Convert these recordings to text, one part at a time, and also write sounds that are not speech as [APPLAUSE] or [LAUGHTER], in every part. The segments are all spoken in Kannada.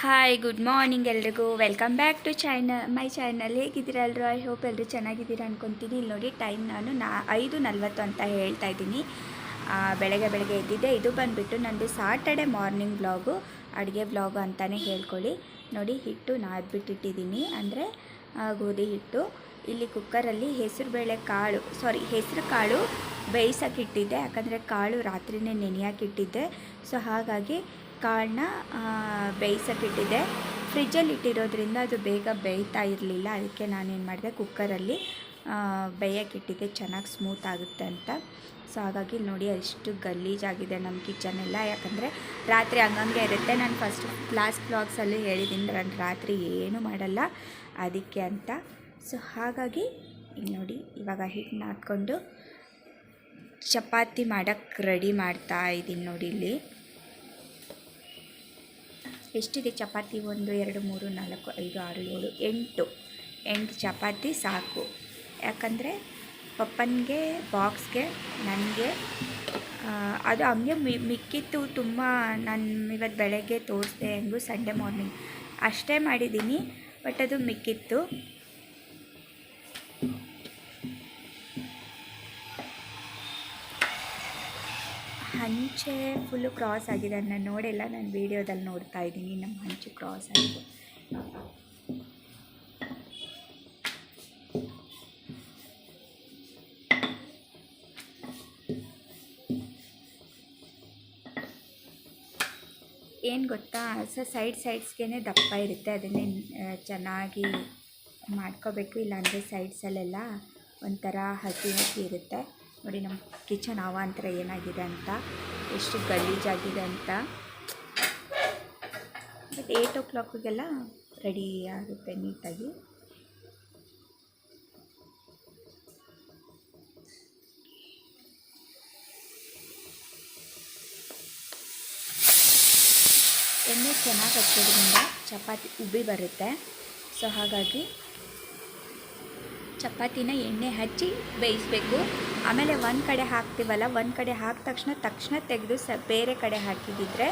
ಹಾಯ್ ಗುಡ್ ಮಾರ್ನಿಂಗ್ ಎಲ್ರಿಗೂ. ವೆಲ್ಕಮ್ ಬ್ಯಾಕ್ ಟು ಚೈನ ಮೈ ಚಾನಲ್ ಹೇಗಿದ್ದೀರಾ ಎಲ್ಲರೂ ಐ ಹೋಪ್ ಎಲ್ಲರೂ ಚೆನ್ನಾಗಿದ್ದೀರಾ ಅನ್ಕೊತೀನಿ. ಇಲ್ಲಿ ನೋಡಿ ಟೈಮ್ ನಾನು ನಾ, ಐದು ನಲ್ವತ್ತು ಅಂತ ಹೇಳ್ತಾ ಇದ್ದೀನಿ. ಬೆಳಗ್ಗೆ ಬೆಳಗ್ಗೆ ಎದ್ದಿದ್ದೆ. ಇದು ಬಂದುಬಿಟ್ಟು ನನ್ನದು ಸಾಟರ್ಡೆ ಮಾರ್ನಿಂಗ್ ಬ್ಲಾಗು ಅಡುಗೆ ಬ್ಲಾಗು ಅಂತಲೇ ಹೇಳ್ಕೊಳ್ಳಿ. ನೋಡಿ, ಹಿಟ್ಟು ನಾದ್ಬಿಟ್ಟಿಟ್ಟಿದ್ದೀನಿ ಅಂದರೆ ಗೋಧಿ ಹಿಟ್ಟು. ಇಲ್ಲಿ ಕುಕ್ಕರಲ್ಲಿ ಹೆಸರುಬೇಳೆ ಕಾಳು ಸಾರಿ ಹೆಸರು ಕಾಳು ಬೇಯಿಸೋಕ್ಕಿಟ್ಟಿದ್ದೆ ಯಾಕಂದರೆ ಕಾಳು ರಾತ್ರಿನೇ ನೆನೆಯೋಕ್ಕಿಟ್ಟಿದ್ದೆ ಸೊ ಹಾಗಾಗಿ ಕಾಳನ್ನ ಬೇಯಿಸೋಕ್ಕಿಟ್ಟಿದ್ದೆ. ಫ್ರಿಜ್ಜಲ್ಲಿ ಇಟ್ಟಿರೋದ್ರಿಂದ ಅದು ಬೇಗ ಬೇಯ್ತಾ ಇರಲಿಲ್ಲ. ಅದಕ್ಕೆ ನಾನೇನು ಮಾಡಿದೆ, ಕುಕ್ಕರಲ್ಲಿ ಬೇಯೋಕ್ಕಿಟ್ಟಿದ್ದೆ. ಚೆನ್ನಾಗಿ ಸ್ಮೂತ್ ಆಗುತ್ತೆ ಅಂತ. ಸೊ, ಹಾಗಾಗಿ ನೋಡಿ ಅಷ್ಟು ಗಲೀಜಾಗಿದೆ ನಮ್ಮ ಕಿಚನ್ ಎಲ್ಲ. ಯಾಕಂದರೆ ರಾತ್ರಿ ಹಂಗಂಗೆ ಇರುತ್ತೆ. ನಾನು ಫಸ್ಟ್ ಲಾಸ್ಟ್ ಬ್ಲಾಗ್ಸಲ್ಲಿ ಹೇಳಿದ್ದೀನಿ, ನಾನು ರಾತ್ರಿ ಏನೂ ಮಾಡಲ್ಲ ಅದಕ್ಕೆ ಅಂತ. ಸೊ, ಹಾಗಾಗಿ ನೋಡಿ, ಇವಾಗ ಹಿಟ್ಟನ್ನ ಹಾಕ್ಕೊಂಡು ಚಪಾತಿ ಮಾಡೋಕ್ಕೆ ರೆಡಿ ಮಾಡ್ತಾ ಇದ್ದೀನಿ ನೋಡಿ ಇಲ್ಲಿ. ಎಷ್ಟಿದೆ ಚಪಾತಿ? ಒಂದು, ಎರಡು, ಮೂರು, ನಾಲ್ಕು, ಐದು, ಆರು, ಏಳು, ಎಂಟು. ಎಂಟು ಚಪಾತಿ ಸಾಕು. ಯಾಕಂದರೆ ಪಪ್ಪನಿಗೆ, ಬಾಕ್ಸ್ಗೆ, ನನಗೆ ಅದು ಹಂಗೆ ಮಿ ಮಿಕ್ಕಿತ್ತು ತುಂಬ ನಾನು ಇವತ್ತು ಬೆಳಗ್ಗೆ ತೋರಿಸ್ದೆ ಹೆಂಗು ಸಂಡೇ ಮಾರ್ನಿಂಗ್. ಅಷ್ಟೇ ಮಾಡಿದ್ದೀನಿ, ಬಟ್ ಅದು ಮಿಕ್ಕಿತ್ತು ಹಂಚೆ ಫುಲ್ಲು ಕ್ರಾಸ್ ಆಗಿದೆ. ಅದನ್ನ ನೋಡಿಲ್ಲ. ನಾನು ವೀಡಿಯೋದಲ್ಲಿ ನೋಡ್ತಾ ಇದ್ದೀನಿ. ನಮ್ಮ ಹಂಚು ಕ್ರಾಸ್ ಆಗಿದೆ. ಏನು ಗೊತ್ತಾ? ಸೊ ಸೈಡ್ ಸೈಡ್ಸ್ಗೆ ದಪ್ಪ ಇರುತ್ತೆ. ಅದನ್ನೇ ಚೆನ್ನಾಗಿ ಮಾಡ್ಕೋಬೇಕು. ಇಲ್ಲಾಂದರೆ ಸೈಡ್ಸಲ್ಲೆಲ್ಲ ಒಂಥರ ಹಸಿ ಹಸಿ ಇರುತ್ತೆ. ನೋಡಿ ನಮ್ಮ ಕಿಚನ್ ಅವಾಂತರ ಏನಾಗಿದೆ ಅಂತ, ಎಷ್ಟು ಗಲೀಜಾಗಿದೆ ಅಂತ. ಬಟ್ ಏಯ್ಟ್ ಓ ಕ್ಲಾಕಿಗೆಲ್ಲ ರೆಡಿ ಆಗುತ್ತೆ ನೀಟಾಗಿ ಎಣ್ಣೆ ಚೆನ್ನಾಗಿ ಹಚ್ಚೋದ್ರಿಂದ ಚಪಾತಿ ಉಬ್ಬಿ ಬರುತ್ತೆ. ಸೊ ಹಾಗಾಗಿ ಚಪಾತಿನ ಎಣ್ಣೆ ಹಚ್ಚಿ ಬೇಯಿಸಬೇಕು. ಆಮೇಲೆ ಒಂದು ಕಡೆ ಹಾಕ್ತೀವಲ್ಲ, ಒಂದು ಕಡೆ ಹಾಕಿದ ತಕ್ಷಣ ತಕ್ಷಣ ತೆಗೆದು ಸ ಬೇರೆ ಕಡೆ ಹಾಕಿದಿದ್ರೆ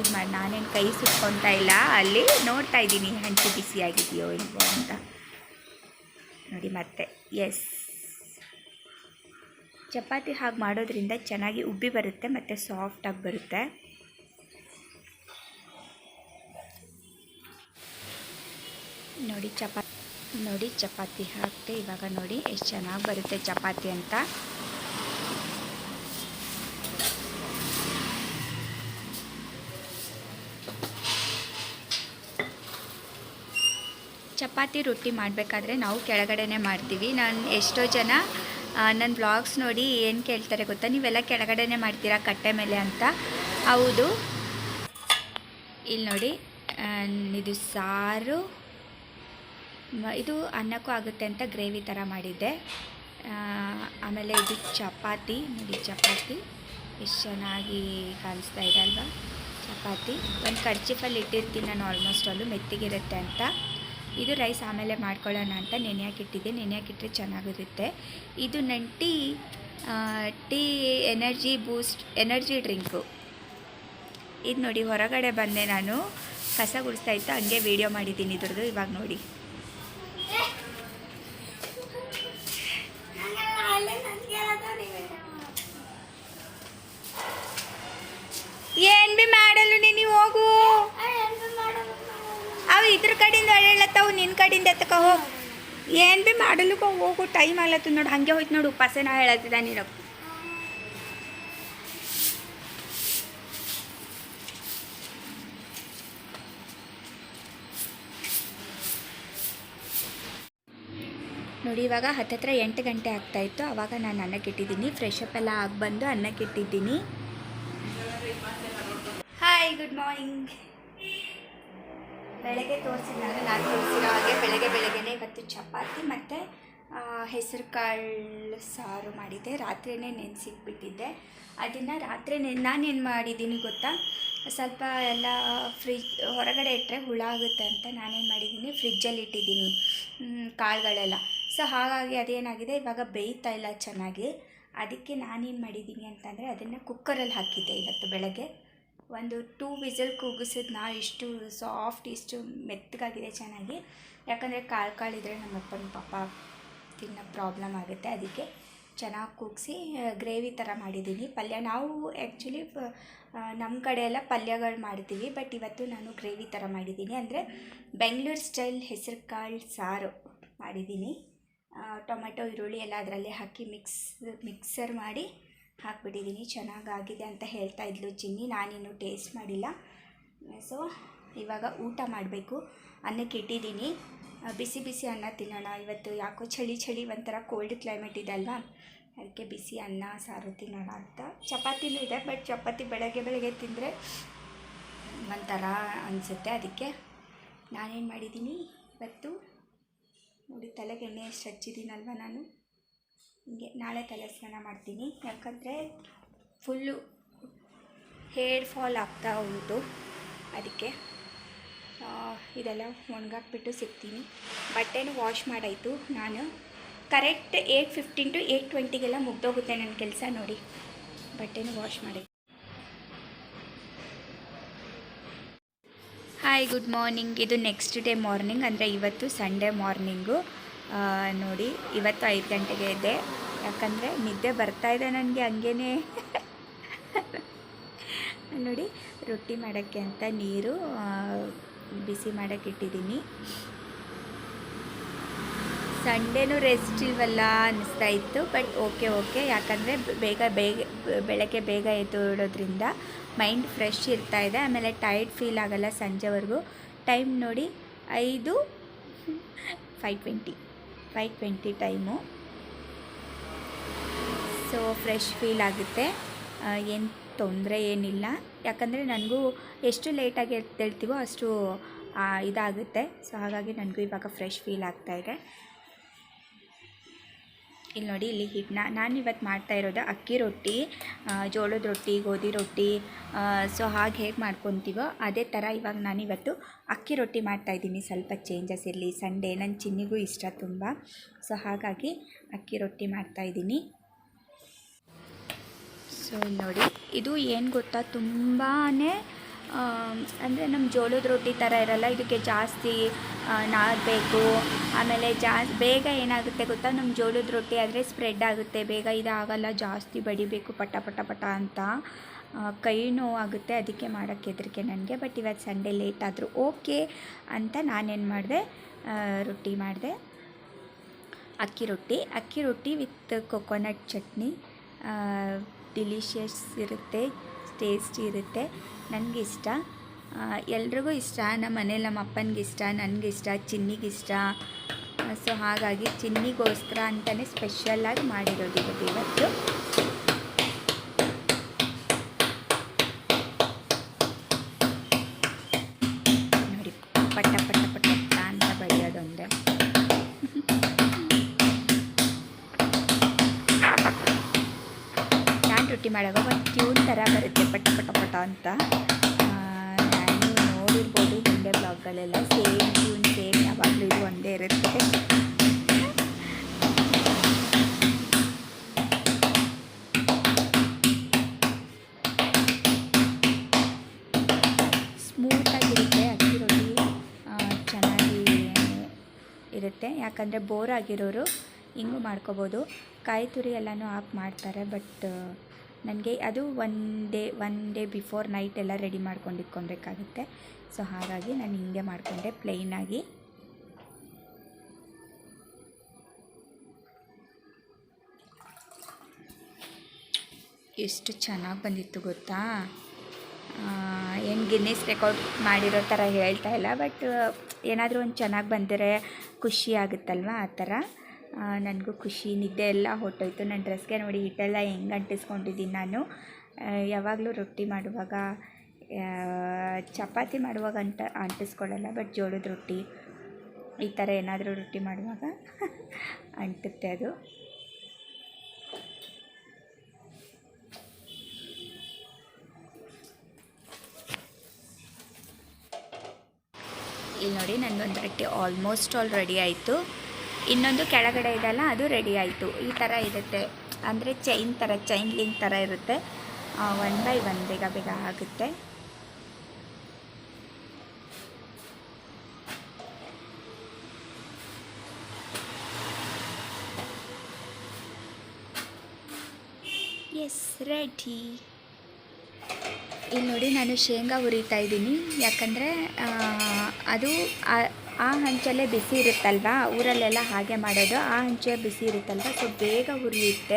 ಇದು ಮಾಡಿ, ನಾನೇನು ಕೈ ಸುಟ್ಕೊತಾ ಇಲ್ಲ. ಅಲ್ಲಿ ನೋಡ್ತಾ ಇದ್ದೀನಿ, ಹಂಚು ಬಿಸಿಯಾಗಿದೆಯೋ ಇಲ್ವೋ ಅಂತ. ನೋಡಿ ಮತ್ತೆ ಎಸ್ ಚಪಾತಿ ಹಾಗೆ ಮಾಡೋದ್ರಿಂದ ಚೆನ್ನಾಗಿ ಉಬ್ಬಿ ಬರುತ್ತೆ, ಮತ್ತು ಸಾಫ್ಟಾಗಿ ಬರುತ್ತೆ. ನೋಡಿ, ಚಪಾತಿ ನೋಡಿ, ಚಪಾತಿ ಹಾಕ್ತೆ ಇವಾಗ ನೋಡಿ ಎಷ್ಟು ಚೆನ್ನಾಗಿ ಬರುತ್ತೆ ಚಪಾತಿ ಅಂತ. ಚಪಾತಿ ರೊಟ್ಟಿ ಮಾಡಬೇಕಾದ್ರೆ ನಾವು ಕೆಳಗಡೆನೇ ಮಾಡ್ತೀವಿ. ನಾನು ಎಷ್ಟೋ ಜನ ನನ್ನ ಬ್ಲಾಗ್ಸ್ ನೋಡಿ ಏನು ಕೇಳ್ತಾರೆ ಗೊತ್ತಾ? ನೀವೆಲ್ಲ ಕೆಳಗಡೆನೇ ಮಾಡ್ತೀರಾ ಕಟ್ಟೆ ಮೇಲೆ ಅಂತ? ಹೌದು. ಇಲ್ಲಿ ನೋಡಿ ಇದು ಸಾರು ಇದು ಅನ್ನಕ್ಕೂ ಆಗುತ್ತೆ ಅಂತ ಗ್ರೇವಿ ಥರ ಮಾಡಿದ್ದೆ. ಆಮೇಲೆ ಇದು ಚಪಾತಿ, ನೋಡಿ ಚಪಾತಿ. ಎಷ್ಟು ಚೆನ್ನಾಗಿ ಕಾಣಿಸ್ತಾ ಇದೆ ಅಲ್ವಾ? ಚಪಾತಿ. ಒಂದು ಕರ್ಚಿಫಲ್ಲಿ ಇಟ್ಟಿರ್ತೀನಿ ನಾನು ಆಲ್ಮೋಸ್ಟ್ ಅಲ್ಲೂ, ಮೆತ್ತಿಗಿರುತ್ತೆ ಅಂತ. ಇದು ರೈಸ್ ಆಮೇಲೆ ಮಾಡ್ಕೊಳ್ಳೋಣ ಅಂತ ನೆನೆಯಾಕಿಟ್ಟಿದ್ದೆ ಇಟ್ಟರೆ ಚೆನ್ನಾಗಿರುತ್ತೆ. ಇದು ನನ್ನ tea tea energy boost, energy drink. ಇದು ನೋಡಿ, ಹೊರಗಡೆ ಬಂದೆ ನಾನು. ಕಸ ಗುಡಿಸ್ತಾ ಇತ್ತು, ಹಂಗೆ ವೀಡಿಯೋ ಮಾಡಿದ್ದೀನಿ ಇದ್ರದ್ದು, ಇವಾಗ ನೋಡಿ. ಏನ್ ಬಿ ಮಾಡಲು ನೀನು ಹೋಗು. ಅವು ಇದ್ರ ಕಡೆಯಿಂದ ಅಳ್ಳತ್ತವು ನಿನ್ನ ಕಡೆಯಿಂದ ಎತ್ತಕ ಹೋಗು. ಏನ್ ಬಿ ಮಾಡಲು ಹೋಗು ಟೈಮ್ ಆಗ್ಲತ್ತು ನೋಡು, ಹಂಗೆ ಹೋಯ್ತು ನೋಡು ಉಪಾಸನ ಹೇಳತ್ತಿದ ನೀನು ನೋಡಿ, ಇವಾಗ ಹತ್ತತ್ರ ಎಂಟು ಗಂಟೆ ಆಗ್ತಾಯಿತ್ತು ಆವಾಗ ನಾನು ಅನ್ನಕ್ಕೆ ಇಟ್ಟಿದ್ದೀನಿ ಫ್ರೆಶ್ ಅಪ್ ಎಲ್ಲ ಆಗಿ ಬಂದು ಅನ್ನಕ್ಕೆ ಇಟ್ಟಿದ್ದೀನಿ ಹಾಯ್ ಗುಡ್ ಮಾರ್ನಿಂಗ್ ಬೆಳಗ್ಗೆ ತೋರಿಸಿದಾಗ ನಾನು ತೋರಿಸಿರೋ ಹಾಗೆ ಬೆಳಗ್ಗೆ ಬೆಳಗ್ಗೆನೇ ಇವತ್ತು ಚಪಾತಿ ಮತ್ತು ಹೆಸರು ಕಾಳು ಸಾರು ಮಾಡಿದ್ದೆ. ರಾತ್ರಿಯೇ ನೆನೆಸಿಟ್ಬಿಟ್ಟಿದ್ದೆ ಅದನ್ನು ರಾತ್ರಿ ನೆನ್ ನಾನೇನು ಮಾಡಿದ್ದೀನಿ ಗೊತ್ತಾ? ಸ್ವಲ್ಪ ಎಲ್ಲ ಫ್ರಿಜ್, ಹೊರಗಡೆ ಇಟ್ಟರೆ ಹುಳ ಆಗುತ್ತೆ ಅಂತ ನಾನೇನು ಮಾಡಿದ್ದೀನಿ, ಫ್ರಿಜ್ಜಲ್ಲಿ ಇಟ್ಟಿದ್ದೀನಿ ಕಾಳುಗಳೆಲ್ಲ. ಸೊ, ಹಾಗಾಗಿ ಅದೇನಾಗಿದೆ? ಇವಾಗ ಬೇಯ್ತಾ ಇಲ್ಲ ಚೆನ್ನಾಗಿ. ಅದಕ್ಕೆ ನಾನೇನು ಮಾಡಿದ್ದೀನಿ ಅಂತಂದರೆ, ಅದನ್ನು ಕುಕ್ಕರಲ್ಲಿ ಹಾಕಿದ್ದೆ ಇವತ್ತು ಬೆಳಗ್ಗೆ. ಒಂದು ಟೂ ವಿಸಲ್ ನಾ ಇಷ್ಟು ಸಾಫ್ಟ್ ಇಷ್ಟು ಮೆತ್ತಗಾಗಿದೆ ಚೆನ್ನಾಗಿ. ಯಾಕಂದರೆ ಕಾಳು ಕಾಳಿದ್ರೆ ನಮ್ಮ ಅಪ್ಪನ ಪಾಪ ತಿನ್ನೋ ಪ್ರಾಬ್ಲಮ್ ಆಗುತ್ತೆ. ಅದಕ್ಕೆ ಚೆನ್ನಾಗಿ ಕೂಗಿಸಿ ಗ್ರೇವಿ ಥರ ಮಾಡಿದ್ದೀನಿ. ಪಲ್ಯ ನಾವು ಆ್ಯಕ್ಚುಲಿ ನಮ್ಮ ಕಡೆ ಎಲ್ಲ ಪಲ್ಯಗಳು ಮಾಡ್ತೀವಿ. ಬಟ್ ಇವತ್ತು ನಾನು ಗ್ರೇವಿ ಥರ ಮಾಡಿದ್ದೀನಿ. ಅಂದರೆ ಬೆಂಗಳೂರು ಸ್ಟೈಲ್ ಹೆಸರು ಕಾಳು ಸಾರು ಮಾಡಿದ್ದೀನಿ. ಟೊಮೆಟೊ, ಈರುಳ್ಳಿ ಎಲ್ಲ ಅದರಲ್ಲೇ ಹಾಕಿ ಮಿಕ್ಸ್ ಮಿಕ್ಸರ್ ಮಾಡಿ ಹಾಕ್ಬಿಟ್ಟಿದ್ದೀನಿ. ಚೆನ್ನಾಗಾಗಿದೆ ಅಂತ ಹೇಳ್ತಾ ಇದ್ಲು ಚಿನ್ನಿ. ನಾನಿನ್ನು ಟೇಸ್ಟ್ ಮಾಡಿಲ್ಲ. ಸೊ ಇವಾಗ ಊಟ ಮಾಡಬೇಕು. ಅನ್ನಕ್ಕೆ ಇಟ್ಟಿದ್ದೀನಿ ಬಿಸಿ ಬಿಸಿ ಅನ್ನ ತಿನ್ನೋಣ. ಇವತ್ತು ಯಾಕೋ ಚಳಿ ಚಳಿ ಒಂಥರ ಕೋಲ್ಡ್ ಕ್ಲೈಮೇಟ್ ಇದೆ ಅಲ್ವಾ? ಅದಕ್ಕೆ ಬಿಸಿ ಅನ್ನ, ಸಾರು ತಿನ್ನೋಣ ಅಂತ. ಚಪಾತಿನೂ ಇದೆ ಬಟ್ ಚಪಾತಿ ಬೆಳಗ್ಗೆ ಬೆಳಗ್ಗೆ ತಿಂದರೆ ಒಂಥರ ಅನಿಸುತ್ತೆ. ಅದಕ್ಕೆ ನಾನೇನು ಮಾಡಿದ್ದೀನಿ? ಇವತ್ತು ನೋಡಿ, ತಲೆಗೆ ಎಣ್ಣೆ ಎಷ್ಟು ಹಚ್ಚಿದ್ದೀನಲ್ವ ನಾನು? ಹಿಂಗೆ ನಾಳೆ ತಲೆ ಸ್ನಾನ ಮಾಡ್ತೀನಿ. ಯಾಕಂದರೆ ಫುಲ್ಲು ಹೇರ್ ಫಾಲ್ ಆಗ್ತಾ ಉಂಟು. ಅದಕ್ಕೆ ಇದೆಲ್ಲ ಒಣಗಾಕ್ಬಿಟ್ಟು ಸಿಗ್ತೀನಿ. ಬಟ್ಟೆನೂ ವಾಶ್ ಮಾಡಾಯಿತು. ನಾನು correct eight fifteen to eight ಟ್ವೆಂಟಿಗೆಲ್ಲ ಮುಗ್ದೋಗುತ್ತೆ ನನ್ನ ಕೆಲಸ ನೋಡಿ. ಬಟ್ಟೆನೂ ವಾಶ್ ಮಾಡಿ ಹಾಯ್ ಗುಡ್ ಮಾರ್ನಿಂಗ್ ಇದು ನೆಕ್ಸ್ಟ್ ಡೇ ಮಾರ್ನಿಂಗ್ ಅಂದರೆ ಇವತ್ತು ಸಂಡೇ ಮಾರ್ನಿಂಗು ನೋಡಿ, ಇವತ್ತು ಐದು ಗಂಟೆಗೆ ಇದೆ. ಯಾಕಂದರೆ ನಿದ್ದೆ ಬರ್ತಾ ಇದೆ ನನಗೆ ಹಂಗೇ [LAUGHS] ನೋಡಿ, ರೊಟ್ಟಿ ಮಾಡೋಕ್ಕೆ ಅಂತ ನೀರು ಬಿಸಿ ಮಾಡೋಕ್ಕೆ ಇಟ್ಟಿದ್ದೀನಿ. ಸಂಡೇನೂ ರೆಸ್ಟ್ ಇಲ್ವಲ್ಲ ಅನ್ನಿಸ್ತಾ ಇತ್ತು ಬಟ್ ಓಕೆ ಓಕೆ ಯಾಕಂದರೆ ಬೇಗ ಬೇಗ, ಬೆಳಗ್ಗೆ ಬೇಗ ಎದ್ದೋಡೋದ್ರಿಂದ ಮೈಂಡ್ ಫ್ರೆಶ್ ಇರ್ತಾ ಇದೆ. ಆಮೇಲೆ ಟೈರ್ಡ್ ಫೀಲ್ ಆಗಲ್ಲ ಸಂಜೆವರೆಗೂ. ಟೈಮ್ ನೋಡಿ, ಐದು five twenty five twenty time so fresh feel ಆಗುತ್ತೆ. ಏನು ತೊಂದರೆ ಏನಿಲ್ಲ. ಯಾಕಂದರೆ ನನಗೂ ಎಷ್ಟು ಲೇಟಾಗಿ ಎದ್ದೇಳ್ತೀವೋ ಅಷ್ಟು ಇದಾಗುತ್ತೆ. ಸೊ ಹಾಗಾಗಿ ನನಗೂ ಇವಾಗ ಫ್ರೆಶ್ ಫೀಲ್ ಆಗ್ತಾ ಇದೆ. ಇಲ್ಲಿ ನೋಡಿ, ಇಲ್ಲಿ ಹಿಟ್ಟನ್ನ ನಾನು ಇವತ್ತು ಮಾಡ್ತಾ ಇರೋದು ಅಕ್ಕಿ ರೊಟ್ಟಿ ಜೋಳದ ರೊಟ್ಟಿ, ಗೋಧಿ ರೊಟ್ಟಿ ಸೊ ಹಾಗೆ ಹೇಗೆ ಮಾಡ್ಕೊತೀವೋ ಅದೇ ಥರ ಇವಾಗ ನಾನು ಇವತ್ತು ಅಕ್ಕಿ ರೊಟ್ಟಿ ಮಾಡ್ತಾಯಿದ್ದೀನಿ ಸ್ವಲ್ಪ ಚೇಂಜಸ್ ಇರಲಿ. ಸಂಡೇ ನನ್ನ ಚಿನ್ನಿಗೂ ಇಷ್ಟ ತುಂಬ. ಸೊ ಹಾಗಾಗಿ ಅಕ್ಕಿ ರೊಟ್ಟಿ ಮಾಡ್ತಾಯಿದ್ದೀನಿ ಸೊ ಇಲ್ಲಿ ನೋಡಿ, ಇದು ಏನು ಗೊತ್ತಾ? ತುಂಬಾ ಅಂದರೆ ನಮ್ಮ ಜೋಳದ ರೊಟ್ಟಿ ಥರ ಇರಲ್ಲ, ಇದಕ್ಕೆ ಜಾಸ್ತಿ ನಾರು ಬೇಕು. ಆಮೇಲೆ ಜಾಸ್, ಬೇಗ ಏನಾಗುತ್ತೆ ಗೊತ್ತಾ? ನಮ್ಮ ಜೋಳದ ರೊಟ್ಟಿ ಆದರೆ ಸ್ಪ್ರೆಡ್ ಆಗುತ್ತೆ, ಬೇಗ ಇದಾಗಲ್ಲ, ಜಾಸ್ತಿ ಬಡಿಬೇಕು, ಪಟ ಪಟ ಪಟ ಅಂತ. ಕೈ ನೋವಾಗುತ್ತೆ ಅದಕ್ಕೆ ಮಾಡೋಕ್ಕೆ ಹೆದರಿಕೆ ನನಗೆ ಬಟ್ ಇವತ್ತು ಸಂಡೇ ಲೇಟ್ ಆದರೂ ಓಕೆ ಅಂತ ನಾನೇನು ಮಾಡಿದೆ ರೊಟ್ಟಿ ಮಾಡಿದೆ. Akki rotti akki rotti with coconut chutney delicious ಇರುತ್ತೆ. ಟೇಸ್ಟಿ ಇರುತ್ತೆ. ನನಗಿಷ್ಟ. ಎಲ್ರಿಗೂ ಇಷ್ಟ. ನಮ್ಮ ಮನೇಲಿ ನಮ್ಮ ಅಪ್ಪನಿಗಿಷ್ಟ, ನನಗಿಷ್ಟ, ಚಿನ್ನಿಗಿಷ್ಟ. ಸೊ ಹಾಗಾಗಿ ಚಿನ್ನಿಗೋಸ್ಕರ ಅಂತಲೇ ಸ್ಪೆಷಲ್ಲಾಗಿ ಮಾಡಿರೋದು ಇವತ್ತು. ಇರುತ್ತೆ ಯಾಕಂದರೆ ಬೋರ್ ಆಗಿರೋರು ಹಿಂಗೂ ಮಾಡ್ಕೋಬೋದು. ಕಾಯಿ ತುರಿ ಎಲ್ಲನೂ ಆಫ್ ಮಾಡ್ತಾರೆ ಬಟ್ ನನಗೆ ಅದು one day one day before night ಎಲ್ಲ ರೆಡಿ ಮಾಡ್ಕೊಂಡು ಇಟ್ಕೊಬೇಕಾಗುತ್ತೆ ಸೊ ಹಾಗಾಗಿ ನಾನು ಹಿಂಗೆ ಮಾಡಿಕೊಂಡೆ ಪ್ಲೈನಾಗಿ ಎಷ್ಟು ಚೆನ್ನಾಗಿ ಬಂದಿತ್ತು ಗೊತ್ತಾ? ಏನು ಗಿನ್ನಿಸ್ ರೆಕಾರ್ಡ್ ಮಾಡಿರೋ ಥರ ಹೇಳ್ತಾ ಇಲ್ಲ ಬಟ್ ಏನಾದರೂ ಒಂದು ಚೆನ್ನಾಗಿ ಬಂದರೆ ಖುಷಿ ಆಗುತ್ತಲ್ವ ಆ ಥರ? ನನಗೂ ಖುಷಿ. ನಿದ್ದೆ ಎಲ್ಲ ಹೊಟ್ಟೋಯ್ತು ನನ್ನ ಡ್ರೆಸ್ಗೆ ನೋಡಿ ಹಿಟ್ಟೆಲ್ಲ ಹೆಂಗೆ ಅಂಟಿಸ್ಕೊಂಡಿದ್ದೀನಿ ನಾನು. ಯಾವಾಗಲೂ ರೊಟ್ಟಿ ಮಾಡುವಾಗ ಚಪಾತಿ ಮಾಡುವಾಗ ಅಂಟ ಅಂಟಿಸ್ಕೊಳ್ಳಲ್ಲ, ಬಟ್ ಜೋಳದ ರೊಟ್ಟಿ. ಈ ಥರ ಏನಾದರೂ ರೊಟ್ಟಿ ಮಾಡುವಾಗ [LAUGHS] ಅಂಟುತ್ತೆ ಅದು. ಇಲ್ಲಿ ನೋಡಿ ನನ್ನೊಂದು ರೊಟ್ಟಿ ಆಲ್ಮೋಸ್ಟ್ ಆಲ್ ರೆಡಿ ಆಯಿತು. ಇನ್ನೊಂದು ಕೆಳಗಡೆ ಇದೆಲ್ಲ ಅದು ರೆಡಿ ಆಯಿತು. ಈ ಥರ ಇರುತ್ತೆ. ಅಂದರೆ ಚೈನ್ ಥರ ಚೈನ್ ಲಿಂಕ್ ಥರ ಇರುತ್ತೆ. ಒನ್ ಬೈ ಒನ್ ಬೇಗ ಬೇಗ ಆಗುತ್ತೆ. ಎಸ್ ರೆಡಿ ಇಲ್ಲಿ ನೋಡಿ ನಾನು ಶೇಂಗಾ ಹುರಿತಾ ಇದ್ದೀನಿ. ಯಾಕಂದರೆ ಅದು ಆ- ಹಂಚಲ್ಲೇ ಬಿಸಿ ಇರುತ್ತಲ್ವಾ? ಊರಲ್ಲೆಲ್ಲ ಹಾಗೆ ಮಾಡೋದು. ಆ ಹಂಚೆ ಬಿಸಿ ಇರುತ್ತಲ್ವ? ಸೊ ಬೇಗ ಹುರಿಯುತ್ತೆ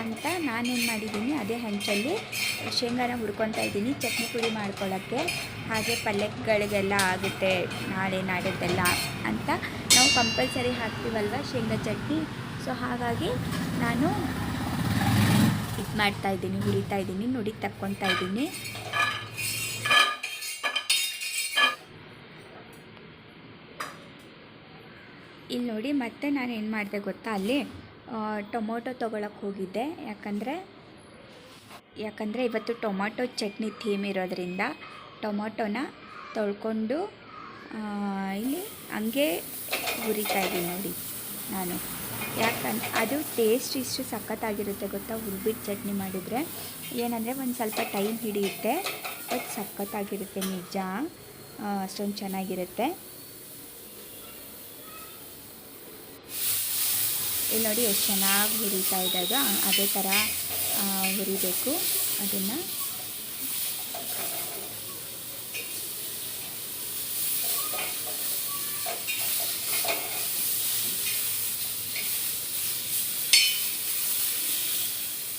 ಅಂತ ನಾನೇನು ಮಾಡಿದ್ದೀನಿ. ಅದೇ ಹಂಚಲ್ಲಿ ಶೇಂಗಾನ ಹುರ್ಕೊತಾ ಇದ್ದೀನಿ. ಚಟ್ನಿ ಪುಡಿ ಮಾಡ್ಕೊಳ್ಳೋಕ್ಕೆ. ಹಾಗೆ ಪಲ್ಯಗಳಿಗೆಲ್ಲ ಆಗುತ್ತೆ. ನಾಳೆ ನಾಡಿದ್ದೆಲ್ಲ ಅಂತ ನಾವು ಕಂಪಲ್ಸರಿ ಹಾಕ್ತೀವಲ್ವ ಶೇಂಗಾ ಚಟ್ನಿ? ಸೊ ಹಾಗಾಗಿ ನಾನು ಇದು ಮಾಡ್ತಾಯಿದ್ದೀನಿ ಹುರಿತಾ ಇದ್ದೀನಿ, ನುಡಿ ತಕ್ಕೊತಾ ಇದ್ದೀನಿ. ಇಲ್ಲಿ ನೋಡಿ ಮತ್ತೆ ನಾನು ಏನು ಮಾಡಿದೆ ಗೊತ್ತಾ? ಅಲ್ಲಿ ಟೊಮೊಟೊ ತೊಗೊಳಕ್ಕೆ ಹೋಗಿದ್ದೆ. ಯಾಕಂದರೆ ಯಾಕಂದರೆ ಇವತ್ತು ಟೊಮೊಟೊ ಚಟ್ನಿ ಥೀಮ್ ಇರೋದರಿಂದ ಟೊಮೊಟೊನ ತೊಳ್ಕೊಂಡು ಇಲ್ಲಿ ಹಂಗೆ ಹುರಿತಾ ಇದ್ದೀನಿ ನೋಡಿ ನಾನು. ಯಾಕಂದ್ರೆ ಅದು ಟೇಸ್ಟ್ ಇಷ್ಟು ಸಖತ್ತಾಗಿರುತ್ತೆ ಗೊತ್ತಾ? ಹುರ್ಬಿಟ್ಟು ಚಟ್ನಿ ಮಾಡಿದರೆ. ಏನಂದರೆ ಒಂದು ಸ್ವಲ್ಪ ಟೈಮ್ ಹಿಡಿಯುತ್ತೆ ಬಟ್ ಸಖತ್ತಾಗಿರುತ್ತೆ ನಿಜ. ಅಷ್ಟೊಂದು ಚೆನ್ನಾಗಿರುತ್ತೆ. ಇಲ್ಲಿ ನೋಡಿ ಎಷ್ಟು ಚೆನ್ನಾಗಿ ಹುರಿತಾ ಇದ್ದಾಗ ಅದೇ ಥರ ಹುರಿಬೇಕು. ಅದನ್ನು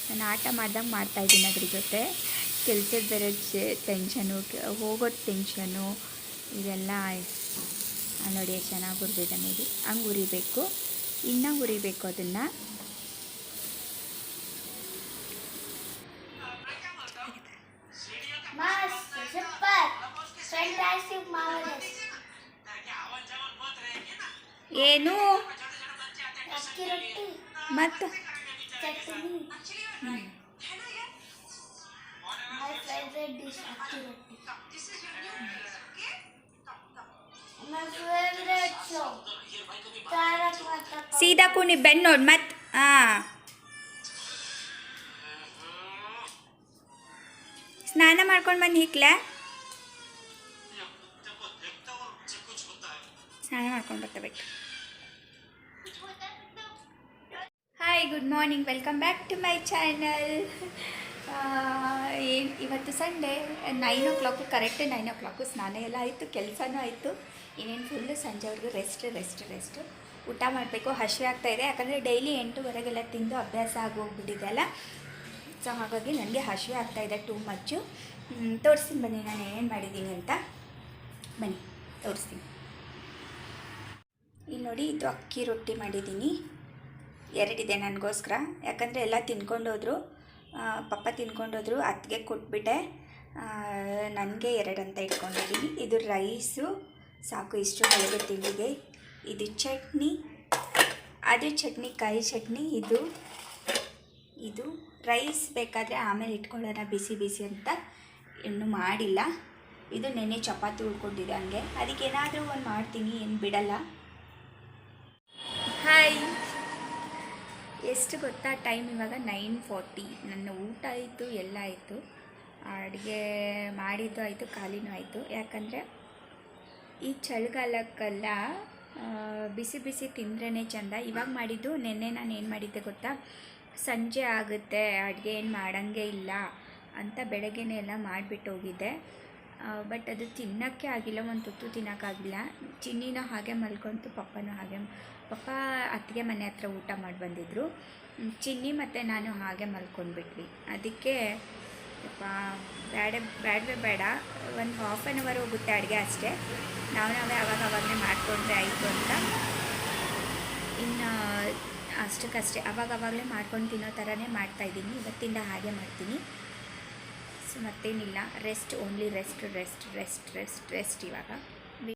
ನಾನು ಆಟ ಮಾಡ್ದಂಗೆ ಮಾಡ್ತಾಯಿದ್ದೀನಿ ಅದ್ರ ಜೊತೆ. ಕೆಲಸದ ಬೇರೆ ಟೆನ್ಷನು ಹೋಗೋದು ಟೆನ್ಷನು ಇದೆಲ್ಲ ನೋಡಿ, ಎಷ್ಟು ಚೆನ್ನಾಗಿ ಹುರಿದಿದೆ ನೋಡಿ. ಹಂಗೆ ಹುರಿಬೇಕು. ಇನ್ನೂ ಹುರಿಬೇಕು ಅದನ್ನು. ಏನು? ಅಕ್ಕಿ ರೊಟ್ಟಿ ಮತ್ತು? ಚಟ್ನಿ. ಮೈ ಫೇವ್ರೆಟ್ ಡಿಶ್ ಅಕ್ಕಿ ರೊಟ್ಟಿ ಮೈ ಫೇವ್ರೆಟ್ ಶೋ ತಾರಕ್ ಮತ್ತು ಸೀದಾ ಕುಣಿ ಬೆನ್ನು ನೋಡಿ ಮತ್ತು ಹಾಂ ಸ್ನಾನ ಮಾಡ್ಕೊಂಡು ಬಂದು ಹಿಕ್ಲೆ ಸ್ನಾನ ಮಾಡ್ಕೊಂಡು ಬರ್ಕೋಬೇಕು hi good morning welcome back to my channel ಏನು ಇವತ್ತು Sunday nine o'clock correct nine o'clock ಸ್ನಾನ ಎಲ್ಲ ಆಯಿತು, ಕೆಲಸನೂ ಆಯಿತು. ಇನ್ನೇನು ಫುಲ್ಲು ಸಂಜೆವರೆಗೂ ರೆಸ್ಟ್ ರೆಸ್ಟ್ ರೆಸ್ಟ್ ಊಟ ಮಾಡಬೇಕು ಹಸಿವೆ ಆಗ್ತಾ ಇದೆ. ಯಾಕಂದರೆ ಡೈಲಿ ಎಂಟುವರೆಗೆಲ್ಲ ತಿಂದು ಅಭ್ಯಾಸ ಆಗೋಗ್ಬಿಟ್ಟಿದೆ ಅಲ್ಲ? ಸೊ ಹಾಗಾಗಿ ನನಗೆ ಹಸಿವೆ ಆಗ್ತಾಯಿದೆ ಟೂ ಮಚ್ಚು ತೋರಿಸ್ತೀನಿ ಬನ್ನಿ, ನಾನು ಏನು ಮಾಡಿದ್ದೀನಿ ಅಂತ. ಬನ್ನಿ, ತೋರಿಸ್ತೀನಿ. ಇಲ್ಲಿ ನೋಡಿ, ಇದು ಅಕ್ಕಿ ರೊಟ್ಟಿ ಮಾಡಿದ್ದೀನಿ. ಎರಡಿದೆ ನನಗೋಸ್ಕರ. ಯಾಕಂದರೆ ಎಲ್ಲ ತಿನ್ಕೊಂಡೋದ್ರು. ಪಪ್ಪ ತಿನ್ಕೊಂಡೋದ್ರು, ಅತ್ತಿಗೆ ಕೊಟ್ಬಿಟ್ಟೆ. ನನಗೆ ಎರಡು ಅಂತ ಇಟ್ಕೊಂಡಿದ್ದೀನಿ ಇದು ರೈಸು, ಸಾಕು ಇಷ್ಟು ಬೆಳಗ್ಗೆ ತಿಂಡಿಗೆ. ಇದು ಚಟ್ನಿ, ಅದು ಚಟ್ನಿ ಕಾಯಿ ಚಟ್ನಿ, ಇದು ಇದು ರೈಸ್ ಬೇಕಾದರೆ ಆಮೇಲೆ ಇಟ್ಕೊಳ್ಳೋಣ, ಬಿಸಿ ಬಿಸಿ ಅಂತ ಇನ್ನೂ ಮಾಡಿಲ್ಲ. ಇದು ನೆನ್ನೆ ಚಪಾತಿ ಉಳ್ಕೊಂಡಿದೆ ಹಂಗೆ. ಅದಕ್ಕೆ ಏನಾದರೂ ಒಂದು ಮಾಡ್ತೀನಿ, ಏನು ಬಿಡಲ್ಲ. ಹಾಯ್ ಎಷ್ಟು ಗೊತ್ತಾ? ಟೈಮ್ ಇವಾಗ ನೈನ್ ಫಾರ್ಟಿ ನನ್ನ ಊಟ ಆಯಿತು, ಎಲ್ಲ ಆಯಿತು. ಅಡುಗೆ ಮಾಡಿದ್ದು ಆಯಿತು, ಖಾಲಿನೂ ಆಯಿತು. ಯಾಕಂದರೆ ಈ ಚಳಿಗಾಲಕ್ಕೆಲ್ಲ ಬಿಸಿ ಬಿಸಿ ತಿಂದ್ರೇ ಚೆಂದ. ಇವಾಗ ಮಾಡಿದ್ದು ನಿನ್ನೆ ನಾನು ಏನು ಮಾಡಿದ್ದೆ ಗೊತ್ತಾ? ಸಂಜೆ ಆಗುತ್ತೆ, ಅಡುಗೆ ಏನು ಮಾಡೋಂಗೆ ಇಲ್ಲ ಅಂತ ಬೆಳಗ್ಗೆನೇ ಎಲ್ಲ ಮಾಡಿಬಿಟ್ಟು ಹೋಗಿದ್ದೆ. ಬಟ್ ಅದು ತಿನ್ನೋಕ್ಕೆ ಆಗಿಲ್ಲ, ಒಂದು ತುತ್ತು ತಿನ್ನೋಕ್ಕಾಗಿಲ್ಲ. ಚಿನ್ನಿನೂ ಹಾಗೆ ಮಲ್ಕೊಂತು, ಪಪ್ಪನೂ ಹಾಗೆ. ಪಪ್ಪ ಅತ್ತಿಗೆ ಮನೆ ಹತ್ರ ಊಟ ಮಾಡಿ ಬಂದಿದ್ದರು ಚಿನ್ನಿ ಮತ್ತು ನಾನು ಹಾಗೆ ಮಲ್ಕೊಂಡ್ಬಿಟ್ವಿ. ಅದಕ್ಕೆ ಬೇಡ ಬೇಡವೇ ಬೇಡ. ಒಂದು ಹಾಫ್ ಆನ್ ಅವರ್ ಹೋಗುತ್ತೆ ಅಡುಗೆ ಅಷ್ಟೇ. ನಾವು ನಾವೇ ಅವಾಗ ಅವಾಗಲೇ ಮಾಡಿಕೊಂಡ್ರೆ ಆಯಿತು ಅಂತ. ಇನ್ನು ಅಷ್ಟಕ್ಕಷ್ಟೇ ಅವಾಗ ಅವಾಗಲೇ ಮಾಡ್ಕೊಂಡು ತಿನ್ನೋ ಥರನೇ ಮಾಡ್ತಾಯಿದ್ದೀನಿ ಇವತ್ತಿಂದ ಹಾಗೆ ಮಾಡ್ತೀನಿ. ಸೊ ಮತ್ತೇನಿಲ್ಲ rest only rest rest rest rest rest ಇವಾಗ.